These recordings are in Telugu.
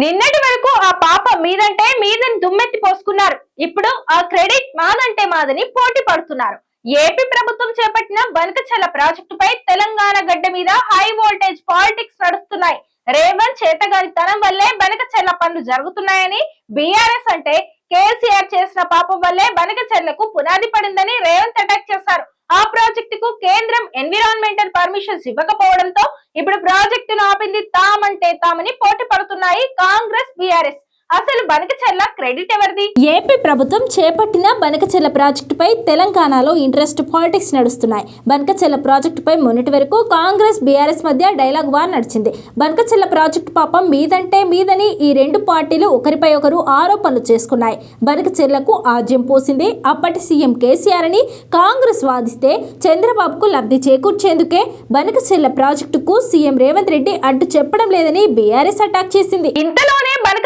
నిన్నటి వరకు ఆ పాప మీదంటే మీదని దుమ్మెత్తి పోసుకున్నారు. ఇప్పుడు ఆ క్రెడిట్ మాదంటే మాదని పోటీ పడుతున్నారు. ఏపీ ప్రభుత్వం చేపట్టిన బనకచల్ల ప్రాజెక్టుపై తెలంగాణ గడ్డ మీద హై వోల్టేజ్ పాలిటిక్స్ నడుస్తున్నాయి. రేవంత్ చేతగాని తనం వల్లే బనకచెర్ల పనులు జరుగుతున్నాయని బీఆర్ఎస్ అంటే కేసీఆర్ చేసిన పాపం వల్లే బనకచెర్లకు పునాది పడిందని రేవంత్ అటాక్ చేశారు. ఆ ప్రాజెక్టుకు కేంద్రం ఎన్విరాన్మెంటల్ పర్మిషన్స్ ఇవ్వకపోవడంతో ఇప్పుడు ప్రాజెక్టును ఆపింది తామంటే తామని పోటీ పడుతున్నాయి కాంగ్రెస్ బీఆర్ఎస్. అసలు బనకచెర్ల క్రెడిట్ ఎవరిది? ఏపీ ప్రభుత్వం చేపట్టిన బనకచెల్ల ప్రాజెక్టుపై తెలంగాణలో ఇంట్రెస్ట్ పాలిటిక్స్ నడుస్తున్నాయి. బనకచెల్ల ప్రాజెక్టుపై మొన్నటి వరకు కాంగ్రెస్ బీఆర్ఎస్ మధ్య డైలాగ్ వార్ నడిచింది. బనకచెల్ల ప్రాజెక్టు పాపం మీదంటే మీదని ఈ రెండు పార్టీలు ఒకరిపై ఒకరు ఆరోపణలు చేసుకున్నాయి. బనకచెర్లకు ఆజ్యం పోసింది అప్పటి సీఎం కేసీఆర్ అని కాంగ్రెస్ వాదిస్తే చంద్రబాబుకు లబ్ధి చేకూర్చేందుకే బనకచెల్ల ప్రాజెక్టుకు సీఎం రేవంత్ రెడ్డి అడ్డు చెప్పడం లేదని బీఆర్ఎస్ అటాక్ చేసింది. ఇంతలోనే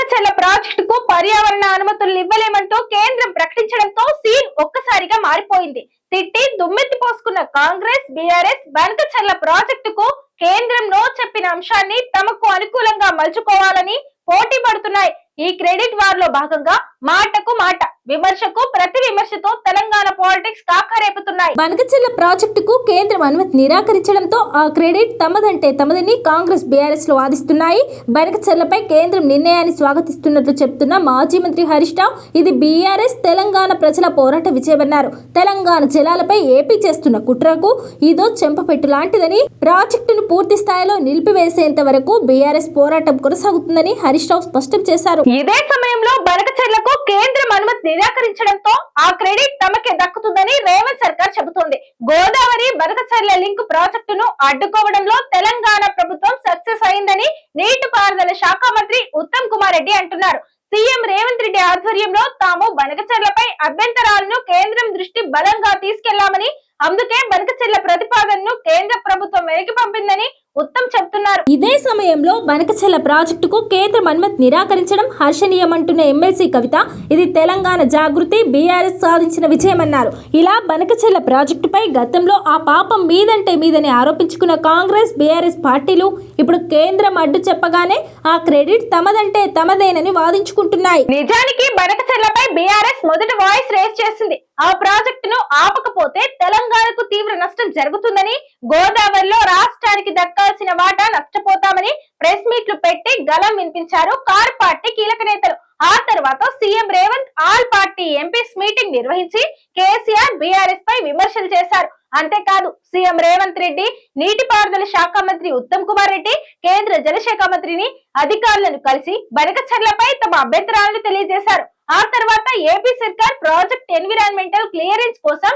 బనకచెర్ల ప్రాజెక్టుకు పర్యావరణ అనుమతులు ఇవ్వలేమంటూ కేంద్రం ప్రకటించడంతో సీన్ ఒక్కసారిగా మారిపోయింది. తిట్టి దుమ్మెత్తి పోసుకున్న కాంగ్రెస్ బీఆర్ఎస్ బనకచెర్ల ప్రాజెక్టుకు కేంద్రం నో చెప్పిన అంశాన్ని తమకు అనుకూలంగా మలుచుకోవాలని పోటీ పడుతున్నాయి. ఈ క్రెడిట్ వార్లో భాగంగా మాటకు మాట. విమర్శకు ప్రతి విమర్శతో తెలంగాణ పాలిటిక్స్ కాకరేపుతున్నాయి బనకచెల్ల ప్రాజెక్టుకు కేంద్రం అనుమతి నిరాకరించడంతో ఆ క్రెడిట్ తమదంటే తమదని కాంగ్రెస్ బీఆర్ఎస్లో వాదిస్తున్నాయి. బనకచెర్లపై కేంద్రం నిర్ణయాన్ని స్వాగతిస్తున్నట్లు చెప్తున్న మాజీ మంత్రి హరీష్ రావు ఇది బీఆర్ఎస్ తెలంగాణ ప్రజల పోరాట విజయమన్నారు. తెలంగాణ జలాలపై ఏపీ చేస్తున్న కుట్రకు ఇదో చెంపపెట్టు లాంటిదని ప్రాజెక్టును పూర్తి స్థాయిలో నిలిపివేసేంత వరకు బీఆర్ఎస్ పోరాటం కొనసాగుతుందని హరీష్ రావు స్పష్టం చేశారు. ఇదే సమయంలో బనకచెర్లకు కేంద్రం అనుమతి నిరాకరించడంతో ఆ క్రెడిట్ తమకే దక్కుతుందని రేవంత్ సర్కార్ చెబుతోంది. గోదావరి బనకచెర్ల లింక్ ప్రాజెక్టును అడ్డుకోవడంలో తెలంగాణ ప్రభుత్వం సక్సెస్ అయిందని నీటిపారుదల శాఖ మంత్రి ఉత్తమ్ కుమార్ రెడ్డి అంటున్నారు. సీఎం రేవంత్ రెడ్డి ఆధ్వర్యంలో తాము బనకచర్లపై అభ్యంతరాలను కేంద్రం దృష్టి బలంగా తీసుకెళ్ళామని అందుకే బనకచెర్ల ప్రతిపాదనను కేంద్ర ప్రభుత్వం వెనక్కి పంపిందని ఉత్తమ్ చెప్తున్నారు. ఇదే సమయంలో బనకచెల్ల ప్రాజెక్టుకు కేంద్రం అనుమతి నిరాకరించడం హర్షణీయమంటున్న ఎమ్మెల్సీ కవిత ఇది తెలంగాణ జాగృతి బీఆర్ఎస్ సాధించిన విజయమన్నారు. ఇలా బనకచెల్ల ప్రాజెక్టుపై గతంలో ఆ పాపం మీదంటే మీదని ఆరోపించుకున్న కాంగ్రెస్ బీఆర్ఎస్ పార్టీలు ఇప్పుడు కేంద్రం అడ్డు చెప్పగానే ఆ క్రెడిట్ తమదంటే తమదేనని వాదించుకుంటున్నాయి. నిజానికి బనకచెర్లపై బీఆర్ఎస్ మొదట వాయిస్ రేస్ చేసింది. ఆ ప్రాజెక్టును ఆపకపోతే తెలంగాణకు తీవ్ర నష్టం జరుగుతుందని గోదావరిలో రాష్ట్రానికి దక్కాల్సిన వాటా నష్టపోతామని ప్రెస్ మీట్లు పెట్టి గలం వినిపించారు కార్ పార్టీ కీలక నేతలు. ఆ తర్వాత CM Revanth all party MPs meeting నిర్వహించి కేసీఆర్ బీఆర్ఎస్ పై విమర్శలు చేశారు. అంతేకాదు సీఎం రేవంత్ రెడ్డి నీటిపారుదల శాఖ మంత్రి ఉత్తమ్ కుమార్ రెడ్డి కేంద్ర జలశాఖ మంత్రిని అధికారులను కలిసి బనకచర్లపై తమ అభ్యంతరాలను తెలియజేశారు. ఆ తర్వాత ఏపీ సర్కార్ ప్రాజెక్ట్ ఎన్విరాన్మెంటల్ క్లియరెన్స్ కోసం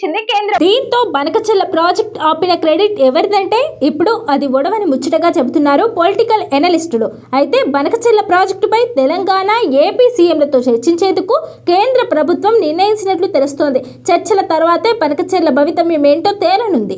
ప్రకటించింది కేంద్రం. దీంతో బనకచెల్ల ప్రాజెక్ట్ ఆపిన క్రెడిట్ ఎవరిదంటే ఇప్పుడు అది ఒడవని ముచ్చటగా చెబుతున్నారు పొలిటికల్ ఎనలిస్టులు. అయితే బనకచెల్ల ప్రాజెక్టుపై తెలంగాణ ఏపీ సీఎంలతో చర్చించేందుకు కేంద్ర ప్రభుత్వం నిర్ణయించినట్లు తెలుస్తోంది. చర్చల తర్వాతే బనకచెల్ల భవితవ్యం ఏంటో తేలనుంది.